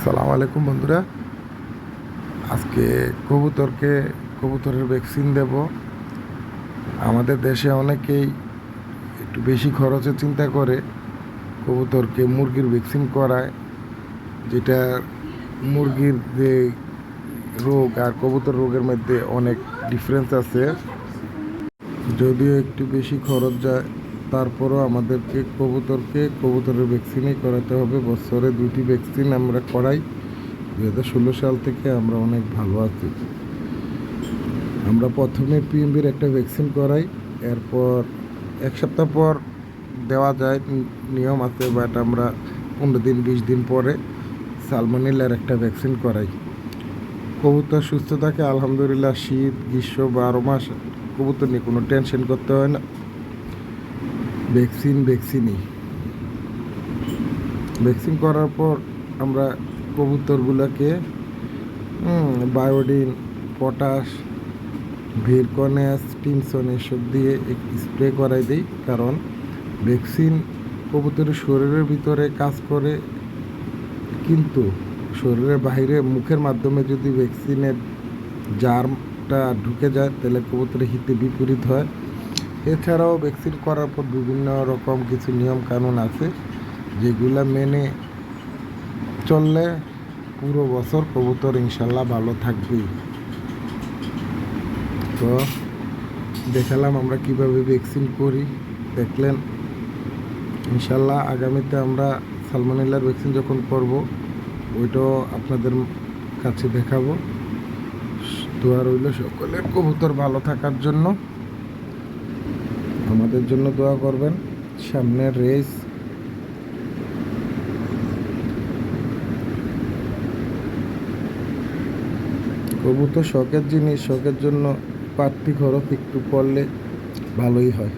আসসালামু আলাইকুম বন্ধুরা। আজকে কবুতরকে, কবুতরের ভ্যাকসিন দেব। আমাদের দেশে অনেকেই একটু বেশি খরচে চিন্তা করে কবুতরকে মুরগির ভ্যাকসিন করায়, যেটা মুরগির যে রোগ আর কবুতর রোগের মধ্যে অনেক ডিফারেন্স আছে। যদিও একটু বেশি খরচ যায় তারপরও আমাদেরকে কবুতরকে কবুতরের ভ্যাকসিনই করাতে হবে। বছরে দুটি ভ্যাকসিন আমরা করাই। দু হাজার ষোলো সাল থেকে আমরা অনেক ভালো আছি। আমরা প্রথমে পিএমবির একটা ভ্যাকসিন করাই। এরপর এক সপ্তাহ পর দেওয়া যায়, নিয়ম আছে বাট আমরা পনেরো দিন, বিশ দিন পরে সালমোনেলার একটা ভ্যাকসিন করাই। কবুতর সুস্থ থাকে, আলহামদুলিল্লাহ, শীত, গ্রীষ্ম, বারো মাস, কবুতর নিয়ে কোনো টেনশন করতে হয় না। ভ্যাকসিন, ভ্যাকসিনই। ভ্যাকসিন করার পর আমরা কবুতরগুলোকে বায়োডিন, পটাশ, ভিরকনেস টিমসন এসব দিয়ে স্প্রে করাই দিই। কারণ ভ্যাকসিন কবুতরের শরীরের ভিতরে কাজ করে, কিন্তু শরীরের বাইরে মুখের মাধ্যমে যদি ভ্যাকসিনের জার্মটা ঢুকে যায়, তাহলে কবুতরের হিতে বিপরীত হয়। এছাড়াও ভ্যাকসিন করার পর বিভিন্ন রকম কিছু নিয়ম কানুন আছে, যেগুলো মেনে চললে পুরো বছর কবুতর ইনশাল্লাহ ভালো থাকবেই তো দেখালাম আমরা কীভাবে ভ্যাকসিন করি। দেখলেন, ইনশাল্লাহ আগামীতে আমরা সালমোনেলার ভ্যাকসিন যখন করব, ওইটাও আপনাদের কাছে দেখাবো। দোয়া রইল সকলের কবুতর ভালো থাকার জন্য। আমাদের জন্য দোয়া করবেন। সামনের রেস কবুতর শখের জিনিস, শখের জন্য বাড়তি খরচ একটু করলে ভালোই হয়।